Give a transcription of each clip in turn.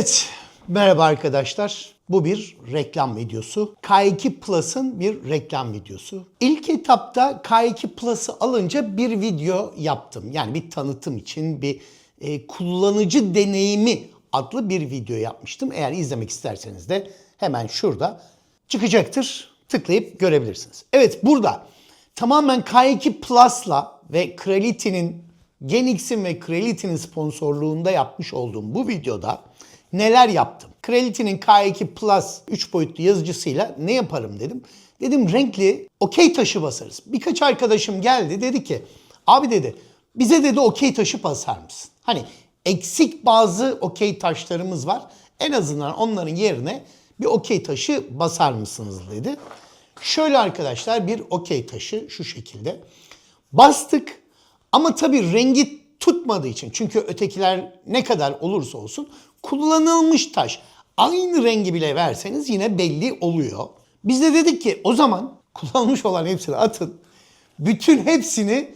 Evet, merhaba arkadaşlar. Bu bir reklam videosu. K2 Plus'ın bir reklam videosu. İlk etapta K2 Plus'ı alınca bir video yaptım. Yani bir tanıtım için bir e, kullanıcı deneyimi adlı bir video yapmıştım. Eğer izlemek isterseniz de hemen şurada çıkacaktır. Tıklayıp görebilirsiniz. Evet burada tamamen K2 Plus'la ve Creality'nin Genix'in ve Creality'nin sponsorluğunda yapmış olduğum bu videoda neler yaptım? Creality'nin K2 Plus 3 boyutlu yazıcısıyla ne yaparım dedim. Dedim renkli okey taşı basarız. Birkaç arkadaşım geldi dedi ki abi dedi bize dedi okey taşı basar mısın? Hani eksik bazı okey taşlarımız var. En azından onların yerine bir okey taşı basar mısınız dedi. Şöyle arkadaşlar bir okey taşı şu şekilde. Bastık ama tabii rengi tutmadığı için çünkü ötekiler ne kadar olursa olsun kullanılmış taş. Aynı rengi bile verseniz yine belli oluyor. Biz de dedik ki o zaman kullanılmış olan hepsini atın. Bütün hepsini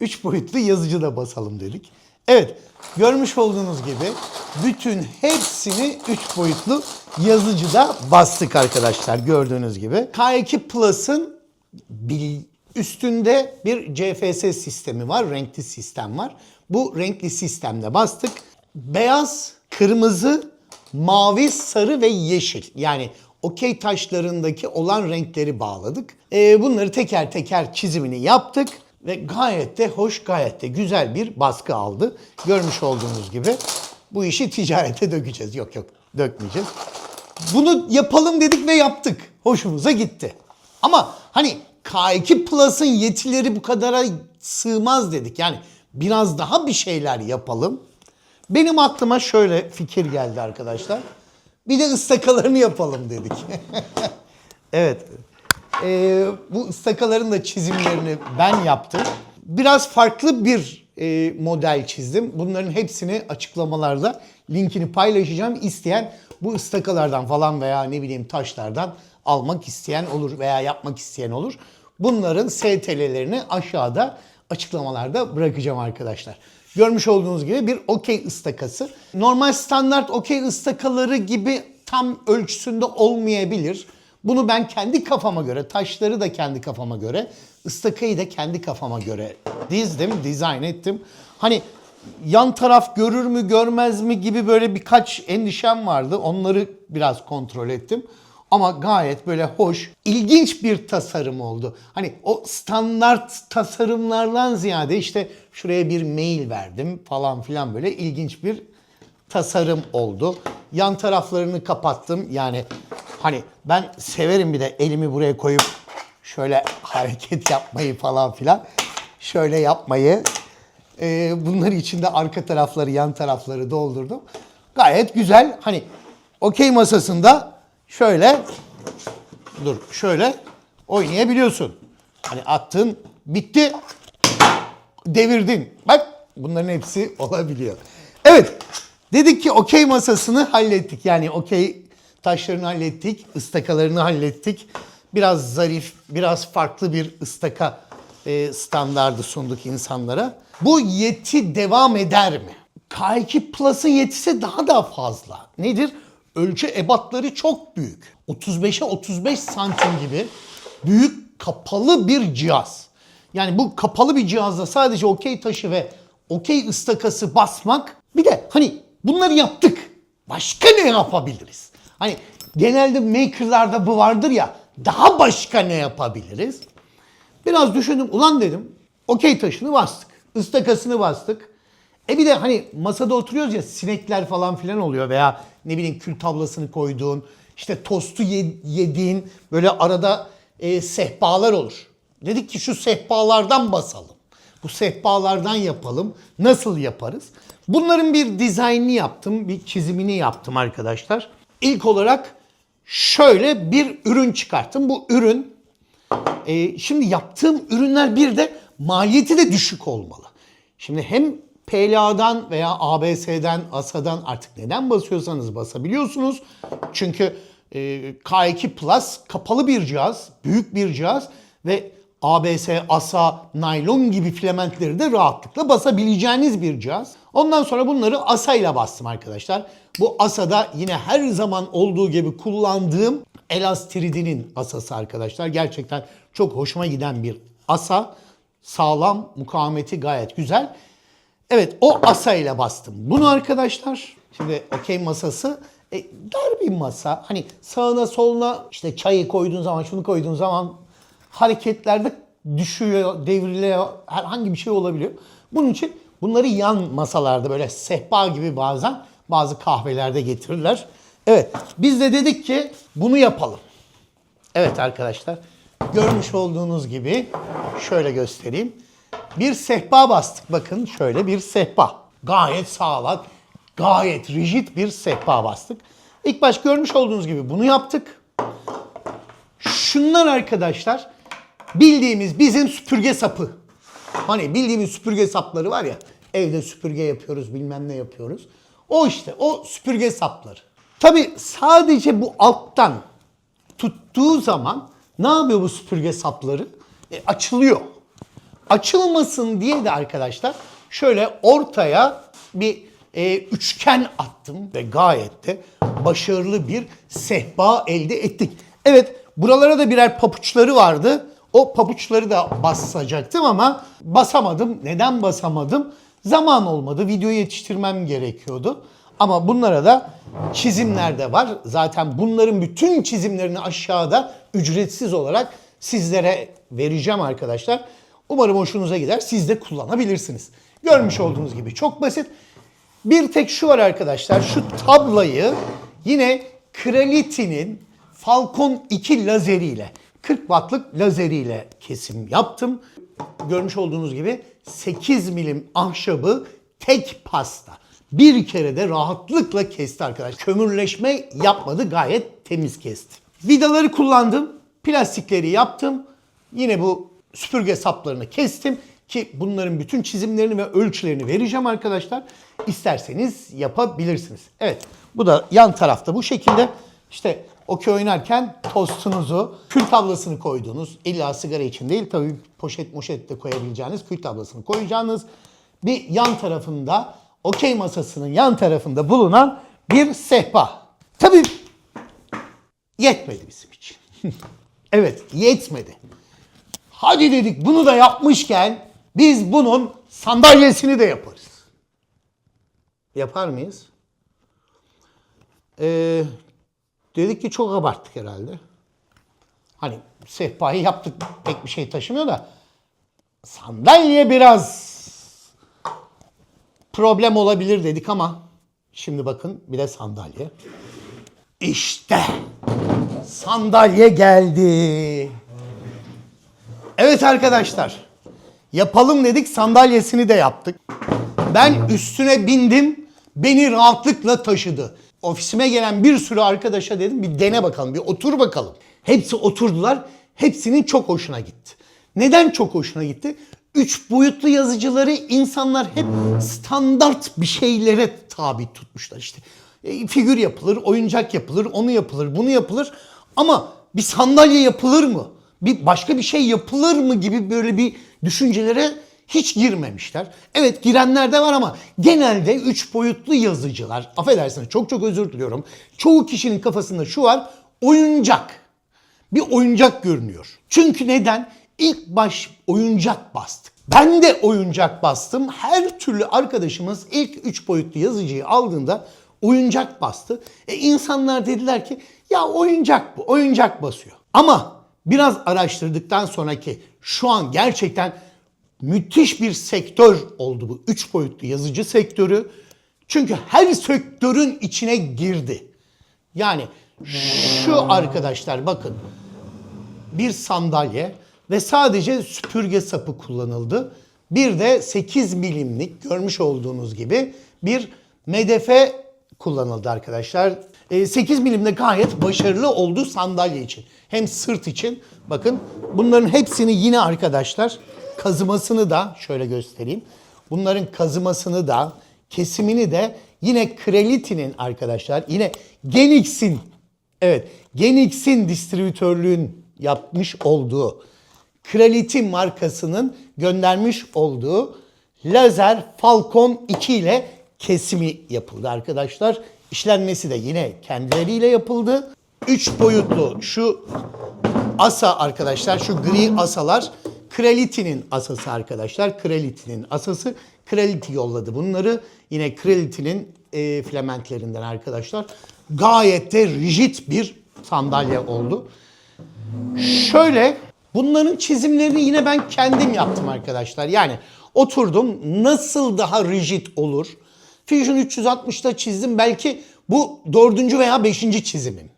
3 boyutlu yazıcıda basalım dedik. Evet görmüş olduğunuz gibi bütün hepsini 3 boyutlu yazıcıda bastık arkadaşlar gördüğünüz gibi. K2 Plus'ın üstünde bir CFS sistemi var, renkli sistem var. Bu renkli sistemde bastık. Beyaz, kırmızı, mavi, sarı ve yeşil. Yani okey taşlarındaki olan renkleri bağladık. Ee, bunları teker teker çizimini yaptık ve gayet de hoş, gayet de güzel bir baskı aldı. Görmüş olduğunuz gibi bu işi ticarete dökeceğiz. Yok yok dökmeyeceğiz. Bunu yapalım dedik ve yaptık. Hoşumuza gitti. Ama hani K2 Plus'ın yetileri bu kadara sığmaz dedik. Yani biraz daha bir şeyler yapalım. Benim aklıma şöyle fikir geldi arkadaşlar. Bir de ıstakalarını yapalım dedik. evet. Ee, bu ıstakaların da çizimlerini ben yaptım. Biraz farklı bir e, model çizdim. Bunların hepsini açıklamalarda linkini paylaşacağım. İsteyen bu ıstakalardan falan veya ne bileyim taşlardan almak isteyen olur veya yapmak isteyen olur. Bunların STL'lerini aşağıda açıklamalarda bırakacağım arkadaşlar. Görmüş olduğunuz gibi bir okey ıstakası. Normal standart okey ıstakaları gibi tam ölçüsünde olmayabilir. Bunu ben kendi kafama göre, taşları da kendi kafama göre, ıstakayı da kendi kafama göre dizdim, dizayn ettim. Hani yan taraf görür mü görmez mi gibi böyle birkaç endişem vardı. Onları biraz kontrol ettim. Ama gayet böyle hoş, ilginç bir tasarım oldu. Hani o standart tasarımlardan ziyade işte şuraya bir mail verdim falan filan böyle ilginç bir tasarım oldu. Yan taraflarını kapattım. Yani hani ben severim bir de elimi buraya koyup şöyle hareket yapmayı falan filan. Şöyle yapmayı. Ee, bunları içinde arka tarafları, yan tarafları doldurdum. Gayet güzel. Hani okey masasında şöyle dur şöyle oynayabiliyorsun. Hani attın bitti devirdin. Bak bunların hepsi olabiliyor. Evet dedik ki okey masasını hallettik. Yani okey taşlarını hallettik, ıstakalarını hallettik. Biraz zarif, biraz farklı bir ıstaka e, standardı sunduk insanlara. Bu yeti devam eder mi? K2 Plus'ın yetisi daha da fazla. Nedir? Ölçü ebatları çok büyük. 35'e 35 santim gibi büyük kapalı bir cihaz. Yani bu kapalı bir cihazda sadece okey taşı ve okey ıstakası basmak. Bir de hani bunları yaptık. Başka ne yapabiliriz? Hani genelde makerlarda bu vardır ya daha başka ne yapabiliriz? Biraz düşündüm ulan dedim okey taşını bastık. ıstakasını bastık. E bir de hani masada oturuyoruz ya sinekler falan filan oluyor veya ne bileyim kül tablasını koyduğun işte tostu ye- yediğin böyle arada e, sehpalar olur. Dedik ki şu sehpalardan basalım. Bu sehpalardan yapalım. Nasıl yaparız? Bunların bir dizaynını yaptım, bir çizimini yaptım arkadaşlar. İlk olarak şöyle bir ürün çıkarttım. Bu ürün e, şimdi yaptığım ürünler bir de maliyeti de düşük olmalı. Şimdi hem PLA'dan veya ABS'den, ASA'dan artık neden basıyorsanız basabiliyorsunuz. Çünkü e, K2 Plus kapalı bir cihaz, büyük bir cihaz ve ABS, ASA, naylon gibi filamentleri de rahatlıkla basabileceğiniz bir cihaz. Ondan sonra bunları ASA ile bastım arkadaşlar. Bu ASA'da yine her zaman olduğu gibi kullandığım Elastirid'in ASA'sı arkadaşlar. Gerçekten çok hoşuma giden bir ASA. Sağlam, mukavemeti gayet güzel. Evet o asa ile bastım. Bunu arkadaşlar şimdi okey masası e, dar bir masa. Hani sağına soluna işte çayı koyduğun zaman şunu koyduğun zaman hareketlerde düşüyor, devriliyor, herhangi bir şey olabiliyor. Bunun için bunları yan masalarda böyle sehpa gibi bazen bazı kahvelerde getirirler. Evet biz de dedik ki bunu yapalım. Evet arkadaşlar görmüş olduğunuz gibi şöyle göstereyim. Bir sehpa bastık bakın şöyle bir sehpa. Gayet sağlam, gayet rigid bir sehpa bastık. İlk baş görmüş olduğunuz gibi bunu yaptık. Şunlar arkadaşlar bildiğimiz bizim süpürge sapı. Hani bildiğimiz süpürge sapları var ya evde süpürge yapıyoruz bilmem ne yapıyoruz. O işte o süpürge sapları. Tabi sadece bu alttan tuttuğu zaman ne yapıyor bu süpürge sapları? E, açılıyor. Açılmasın diye de arkadaşlar şöyle ortaya bir e, üçgen attım ve gayet de başarılı bir sehpa elde ettik. Evet buralara da birer papuçları vardı. O papuçları da basacaktım ama basamadım. Neden basamadım? Zaman olmadı. Videoyu yetiştirmem gerekiyordu. Ama bunlara da çizimler de var. Zaten bunların bütün çizimlerini aşağıda ücretsiz olarak sizlere vereceğim arkadaşlar. Umarım hoşunuza gider. Siz de kullanabilirsiniz. Görmüş olduğunuz gibi çok basit. Bir tek şu var arkadaşlar. Şu tablayı yine Creality'nin Falcon 2 lazeriyle 40 wattlık lazeriyle kesim yaptım. Görmüş olduğunuz gibi 8 milim ahşabı tek pasta. Bir kere de rahatlıkla kesti arkadaşlar. Kömürleşme yapmadı gayet temiz kesti. Vidaları kullandım. Plastikleri yaptım. Yine bu süpürge saplarını kestim ki bunların bütün çizimlerini ve ölçülerini vereceğim arkadaşlar. İsterseniz yapabilirsiniz. Evet bu da yan tarafta bu şekilde işte okey oynarken tostunuzu, kül tablasını koyduğunuz, illa sigara için değil tabii poşet moşet de koyabileceğiniz kül tablasını koyacağınız bir yan tarafında okey masasının yan tarafında bulunan bir sehpa. Tabii yetmedi bizim için. evet yetmedi. Hadi dedik bunu da yapmışken biz bunun sandalyesini de yaparız. Yapar mıyız? Ee, dedik ki çok abarttık herhalde. Hani sehpayı yaptık pek bir şey taşımıyor da sandalye biraz problem olabilir dedik ama şimdi bakın bir de sandalye. İşte sandalye geldi. Evet arkadaşlar. Yapalım dedik sandalyesini de yaptık. Ben üstüne bindim. Beni rahatlıkla taşıdı. Ofisime gelen bir sürü arkadaşa dedim bir dene bakalım, bir otur bakalım. Hepsi oturdular. Hepsinin çok hoşuna gitti. Neden çok hoşuna gitti? Üç boyutlu yazıcıları insanlar hep standart bir şeylere tabi tutmuşlar işte. E, figür yapılır, oyuncak yapılır, onu yapılır, bunu yapılır. Ama bir sandalye yapılır mı? Bir başka bir şey yapılır mı gibi böyle bir düşüncelere hiç girmemişler. Evet girenler de var ama genelde üç boyutlu yazıcılar, affedersiniz çok çok özür diliyorum. Çoğu kişinin kafasında şu var, oyuncak. Bir oyuncak görünüyor. Çünkü neden? İlk baş oyuncak bastık. Ben de oyuncak bastım. Her türlü arkadaşımız ilk üç boyutlu yazıcıyı aldığında oyuncak bastı. E insanlar dediler ki ya oyuncak bu, oyuncak basıyor. Ama biraz araştırdıktan sonraki şu an gerçekten müthiş bir sektör oldu bu. Üç boyutlu yazıcı sektörü. Çünkü her sektörün içine girdi. Yani şu arkadaşlar bakın bir sandalye ve sadece süpürge sapı kullanıldı. Bir de 8 milimlik görmüş olduğunuz gibi bir medefe kullanıldı arkadaşlar. E, 8 milimde gayet başarılı oldu sandalye için. Hem sırt için. Bakın bunların hepsini yine arkadaşlar kazımasını da şöyle göstereyim. Bunların kazımasını da kesimini de yine Creality'nin arkadaşlar yine Genix'in evet Genix'in distribütörlüğün yapmış olduğu Creality markasının göndermiş olduğu lazer Falcon 2 ile kesimi yapıldı arkadaşlar. İşlenmesi de yine kendileriyle yapıldı. 3 boyutlu şu asa arkadaşlar şu gri asalar Creality'nin asası arkadaşlar. Creality'nin asası. Creality yolladı bunları. Yine Creality'nin e, filamentlerinden arkadaşlar. Gayet de rigid bir sandalye oldu. Şöyle bunların çizimlerini yine ben kendim yaptım arkadaşlar. Yani oturdum nasıl daha rigid olur. Fusion 360'da çizdim. Belki bu dördüncü veya beşinci çizimim.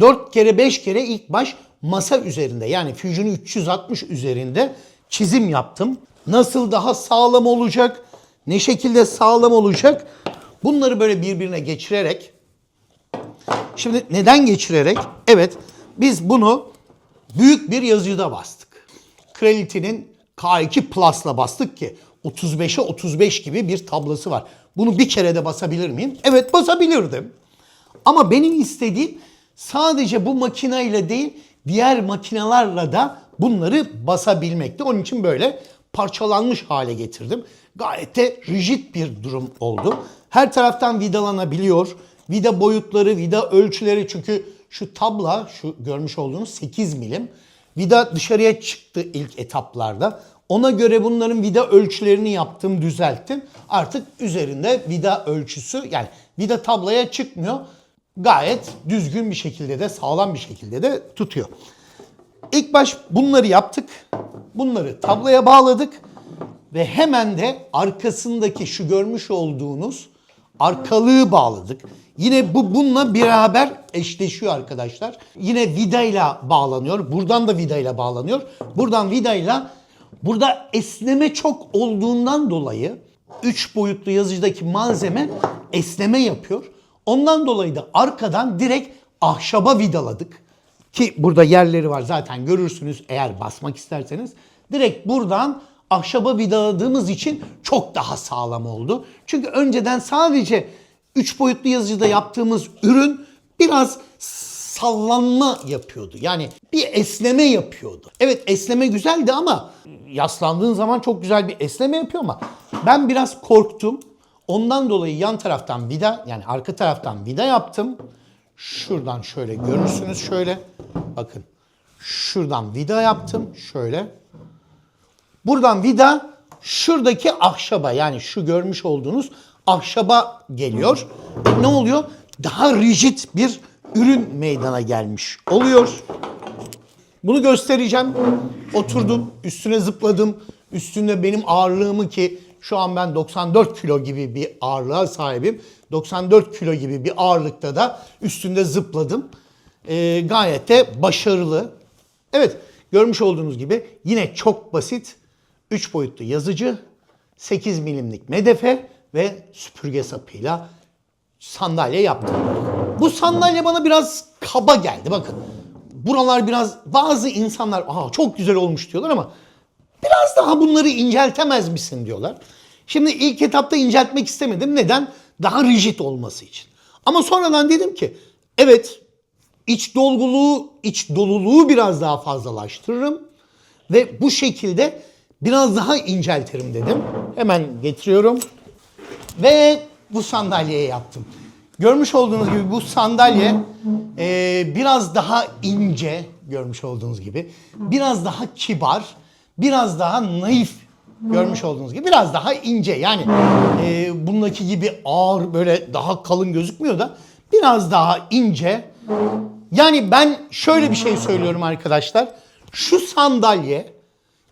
4 kere 5 kere ilk baş masa üzerinde yani Fusion 360 üzerinde çizim yaptım. Nasıl daha sağlam olacak, ne şekilde sağlam olacak bunları böyle birbirine geçirerek Şimdi neden geçirerek? Evet biz bunu büyük bir yazıcıda bastık. Creality'nin K2 Plus'la bastık ki 35'e 35 gibi bir tablosu var. Bunu bir kere de basabilir miyim? Evet basabilirdim. Ama benim istediğim sadece bu makineyle değil diğer makinalarla da bunları basabilmekti. Onun için böyle parçalanmış hale getirdim. Gayet de rigid bir durum oldu. Her taraftan vidalanabiliyor. Vida boyutları, vida ölçüleri çünkü şu tabla, şu görmüş olduğunuz 8 milim. Vida dışarıya çıktı ilk etaplarda. Ona göre bunların vida ölçülerini yaptım, düzelttim. Artık üzerinde vida ölçüsü yani vida tablaya çıkmıyor. Gayet düzgün bir şekilde de sağlam bir şekilde de tutuyor. İlk baş bunları yaptık. Bunları tabloya bağladık. Ve hemen de arkasındaki şu görmüş olduğunuz arkalığı bağladık. Yine bu bununla beraber eşleşiyor arkadaşlar. Yine vidayla bağlanıyor. Buradan da vidayla bağlanıyor. Buradan vidayla burada esneme çok olduğundan dolayı 3 boyutlu yazıcıdaki malzeme esneme yapıyor. Ondan dolayı da arkadan direkt ahşaba vidaladık. Ki burada yerleri var zaten görürsünüz eğer basmak isterseniz. Direkt buradan ahşaba vidaladığımız için çok daha sağlam oldu. Çünkü önceden sadece 3 boyutlu yazıcıda yaptığımız ürün biraz sallanma yapıyordu. Yani bir esneme yapıyordu. Evet esneme güzeldi ama yaslandığın zaman çok güzel bir esneme yapıyor ama ben biraz korktum. Ondan dolayı yan taraftan vida yani arka taraftan vida yaptım. Şuradan şöyle görürsünüz şöyle. Bakın. Şuradan vida yaptım şöyle. Buradan vida şuradaki ahşaba yani şu görmüş olduğunuz ahşaba geliyor. Ne oluyor? Daha rigid bir ürün meydana gelmiş oluyor. Bunu göstereceğim. Oturdum, üstüne zıpladım. Üstünde benim ağırlığımı ki şu an ben 94 kilo gibi bir ağırlığa sahibim. 94 kilo gibi bir ağırlıkta da üstünde zıpladım. Ee, gayet de başarılı. Evet, görmüş olduğunuz gibi yine çok basit 3 boyutlu yazıcı, 8 milimlik medefe ve süpürge sapıyla sandalye yaptım. Bu sandalye bana biraz kaba geldi bakın. Buralar biraz bazı insanlar Aa, çok güzel olmuş diyorlar ama biraz daha bunları inceltemez misin diyorlar. Şimdi ilk etapta inceltmek istemedim. Neden? Daha rigid olması için. Ama sonradan dedim ki evet iç dolguluğu, iç doluluğu biraz daha fazlalaştırırım ve bu şekilde biraz daha inceltirim dedim. Hemen getiriyorum ve bu sandalyeye yaptım. Görmüş olduğunuz gibi bu sandalye e, biraz daha ince görmüş olduğunuz gibi. Biraz daha kibar, biraz daha naif görmüş olduğunuz gibi. Biraz daha ince yani e, bundaki gibi ağır böyle daha kalın gözükmüyor da biraz daha ince. Yani ben şöyle bir şey söylüyorum arkadaşlar. Şu sandalye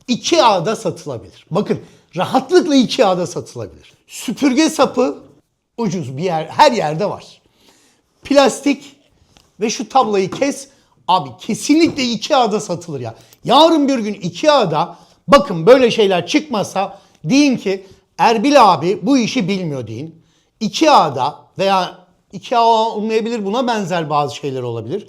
2A'da satılabilir. Bakın rahatlıkla 2A'da satılabilir. Süpürge sapı ucuz bir yer her yerde var. Plastik ve şu tablayı kes. Abi kesinlikle 2A'da satılır ya. Yarın bir gün 2A'da bakın böyle şeyler çıkmasa deyin ki Erbil abi bu işi bilmiyor deyin. 2A'da veya 2A olmayabilir buna benzer bazı şeyler olabilir.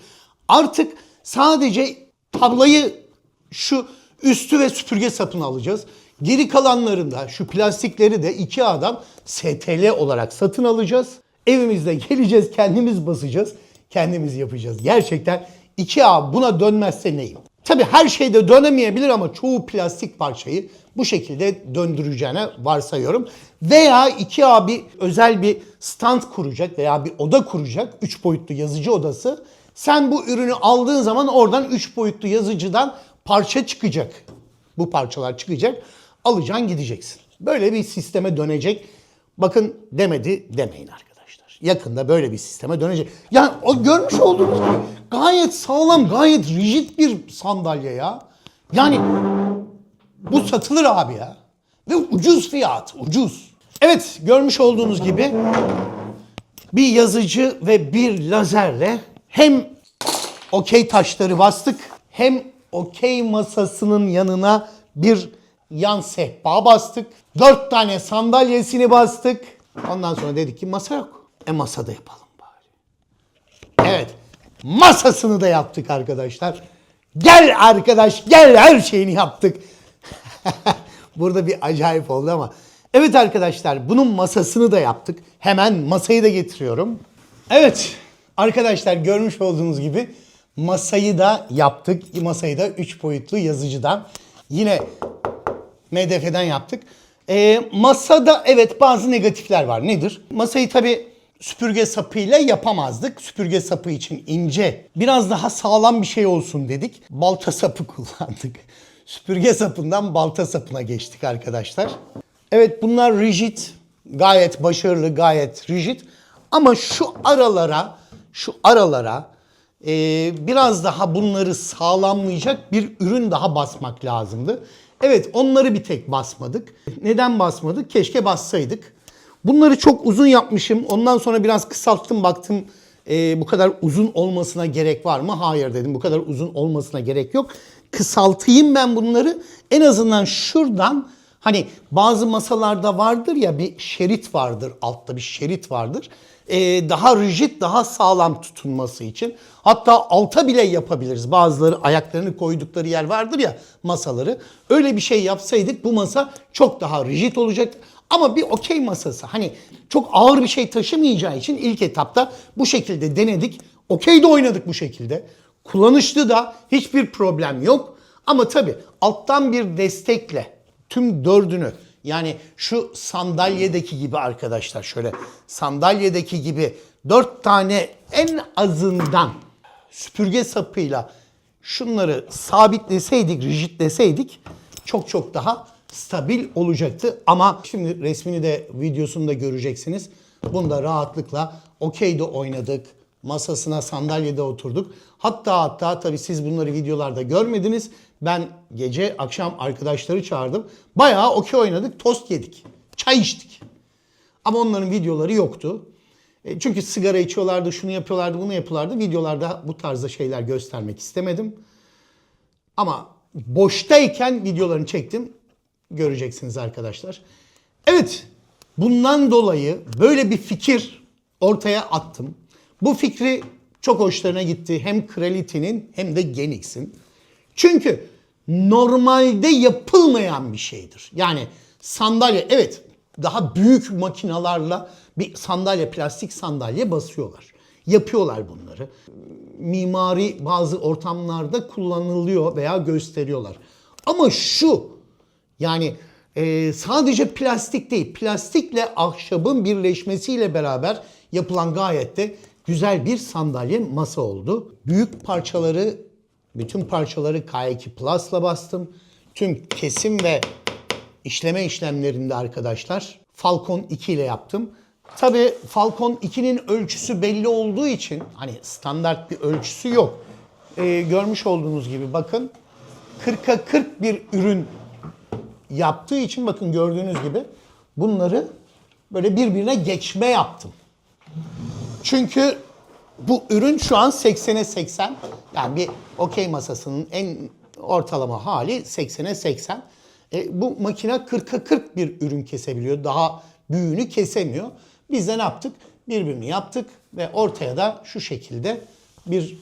Artık sadece tablayı şu üstü ve süpürge sapını alacağız. Geri kalanlarında şu plastikleri de 2A'dan STL olarak satın alacağız. Evimizde geleceğiz, kendimiz basacağız, kendimiz yapacağız. Gerçekten 2A buna dönmezse neyim? Tabi her şeyde dönemeyebilir ama çoğu plastik parçayı bu şekilde döndüreceğine varsayıyorum. Veya iki abi özel bir stand kuracak veya bir oda kuracak. Üç boyutlu yazıcı odası. Sen bu ürünü aldığın zaman oradan üç boyutlu yazıcıdan parça çıkacak. Bu parçalar çıkacak. Alacaksın gideceksin. Böyle bir sisteme dönecek. Bakın demedi demeyin arkadaşlar. Yakında böyle bir sisteme dönecek. Yani o görmüş olduğunuz gibi gayet sağlam, gayet rigid bir sandalye ya. Yani bu satılır abi ya. Ve ucuz fiyat, ucuz. Evet, görmüş olduğunuz gibi bir yazıcı ve bir lazerle hem okey taşları bastık hem okey masasının yanına bir yan sehpa bastık. Dört tane sandalyesini bastık. Ondan sonra dedik ki masa yok. E masada yapalım bari. Evet. Masasını da yaptık arkadaşlar. Gel arkadaş gel her şeyini yaptık. Burada bir acayip oldu ama. Evet arkadaşlar bunun masasını da yaptık. Hemen masayı da getiriyorum. Evet arkadaşlar görmüş olduğunuz gibi masayı da yaptık. Masayı da 3 boyutlu yazıcıdan yine MDF'den yaptık. Ee, masada evet bazı negatifler var. Nedir? Masayı tabi süpürge sapıyla yapamazdık. Süpürge sapı için ince, biraz daha sağlam bir şey olsun dedik. Balta sapı kullandık. Süpürge sapından balta sapına geçtik arkadaşlar. Evet bunlar rigid, gayet başarılı, gayet rigid. Ama şu aralara, şu aralara e, biraz daha bunları sağlamlayacak bir ürün daha basmak lazımdı. Evet onları bir tek basmadık. Neden basmadık? Keşke bassaydık. Bunları çok uzun yapmışım. Ondan sonra biraz kısalttım baktım e, bu kadar uzun olmasına gerek var mı? Hayır dedim bu kadar uzun olmasına gerek yok. Kısaltayım ben bunları. En azından şuradan hani bazı masalarda vardır ya bir şerit vardır altta bir şerit vardır. E, daha rigid daha sağlam tutunması için. Hatta alta bile yapabiliriz. Bazıları ayaklarını koydukları yer vardır ya masaları. Öyle bir şey yapsaydık bu masa çok daha rigid olacaktı. Ama bir okey masası hani çok ağır bir şey taşımayacağı için ilk etapta bu şekilde denedik. Okey de oynadık bu şekilde. Kullanışlı da hiçbir problem yok. Ama tabii alttan bir destekle tüm dördünü yani şu sandalyedeki gibi arkadaşlar şöyle sandalyedeki gibi dört tane en azından süpürge sapıyla şunları sabitleseydik, rigidleseydik çok çok daha stabil olacaktı. Ama şimdi resmini de videosunu da göreceksiniz. Bunda rahatlıkla okeyde oynadık. Masasına sandalyede oturduk. Hatta hatta tabii siz bunları videolarda görmediniz. Ben gece akşam arkadaşları çağırdım. Bayağı okey oynadık, tost yedik. Çay içtik. Ama onların videoları yoktu. E, Çünkü sigara içiyorlardı, şunu yapıyorlardı, bunu yapıyorlardı. Videolarda bu tarzda şeyler göstermek istemedim. Ama boştayken videolarını çektim. Göreceksiniz arkadaşlar. Evet, bundan dolayı böyle bir fikir ortaya attım. Bu fikri çok hoşlarına gitti. Hem Creality'nin hem de Genix'in. Çünkü normalde yapılmayan bir şeydir. Yani sandalye evet daha büyük makinalarla bir sandalye plastik sandalye basıyorlar. Yapıyorlar bunları. Mimari bazı ortamlarda kullanılıyor veya gösteriyorlar. Ama şu yani e, sadece plastik değil, plastikle ahşabın birleşmesiyle beraber yapılan gayet de güzel bir sandalye masa oldu. Büyük parçaları, bütün parçaları K2 Plus'la bastım. Tüm kesim ve işleme işlemlerinde arkadaşlar Falcon 2 ile yaptım. Tabi Falcon 2'nin ölçüsü belli olduğu için hani standart bir ölçüsü yok. E, görmüş olduğunuz gibi bakın 40'a 40 bir ürün yaptığı için bakın gördüğünüz gibi bunları böyle birbirine geçme yaptım. Çünkü bu ürün şu an 80'e 80. Yani bir okey masasının en ortalama hali 80'e 80. E, bu makine 40'a 40 bir ürün kesebiliyor. Daha büyüğünü kesemiyor. Biz de ne yaptık? Birbirini yaptık ve ortaya da şu şekilde bir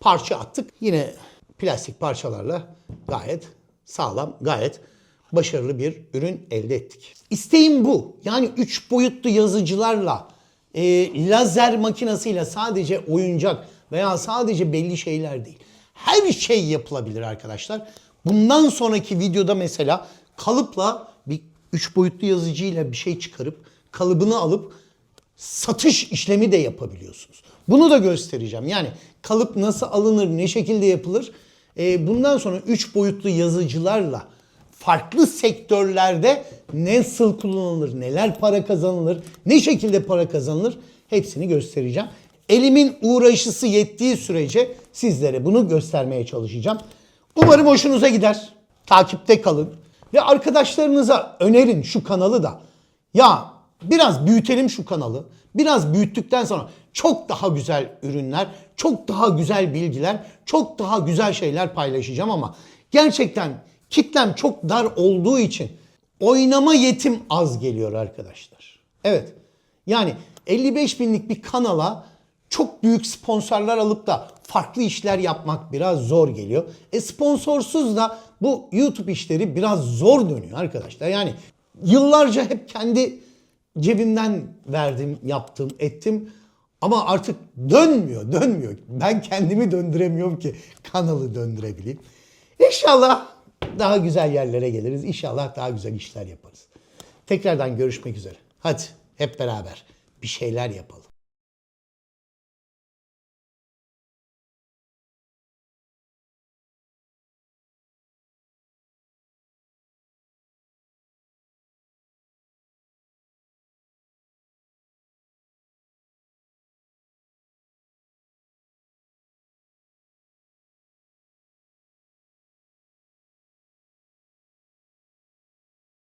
parça attık. Yine plastik parçalarla gayet sağlam, gayet başarılı bir ürün elde ettik. İsteğim bu. Yani 3 boyutlu yazıcılarla, e, lazer makinesiyle sadece oyuncak veya sadece belli şeyler değil. Her şey yapılabilir arkadaşlar. Bundan sonraki videoda mesela kalıpla bir üç boyutlu yazıcıyla bir şey çıkarıp kalıbını alıp satış işlemi de yapabiliyorsunuz. Bunu da göstereceğim. Yani kalıp nasıl alınır, ne şekilde yapılır? Ee, bundan sonra 3 boyutlu yazıcılarla farklı sektörlerde nasıl kullanılır, neler para kazanılır, ne şekilde para kazanılır hepsini göstereceğim. Elimin uğraşısı yettiği sürece sizlere bunu göstermeye çalışacağım. Umarım hoşunuza gider. Takipte kalın ve arkadaşlarınıza önerin şu kanalı da. Ya biraz büyütelim şu kanalı. Biraz büyüttükten sonra çok daha güzel ürünler, çok daha güzel bilgiler, çok daha güzel şeyler paylaşacağım ama gerçekten kitlem çok dar olduğu için oynama yetim az geliyor arkadaşlar. Evet. Yani 55 binlik bir kanala çok büyük sponsorlar alıp da farklı işler yapmak biraz zor geliyor. E sponsorsuz da bu YouTube işleri biraz zor dönüyor arkadaşlar. Yani yıllarca hep kendi cebimden verdim, yaptım, ettim. Ama artık dönmüyor, dönmüyor. Ben kendimi döndüremiyorum ki kanalı döndürebileyim. İnşallah daha güzel yerlere geliriz. İnşallah daha güzel işler yaparız. Tekrardan görüşmek üzere. Hadi hep beraber bir şeyler yapalım.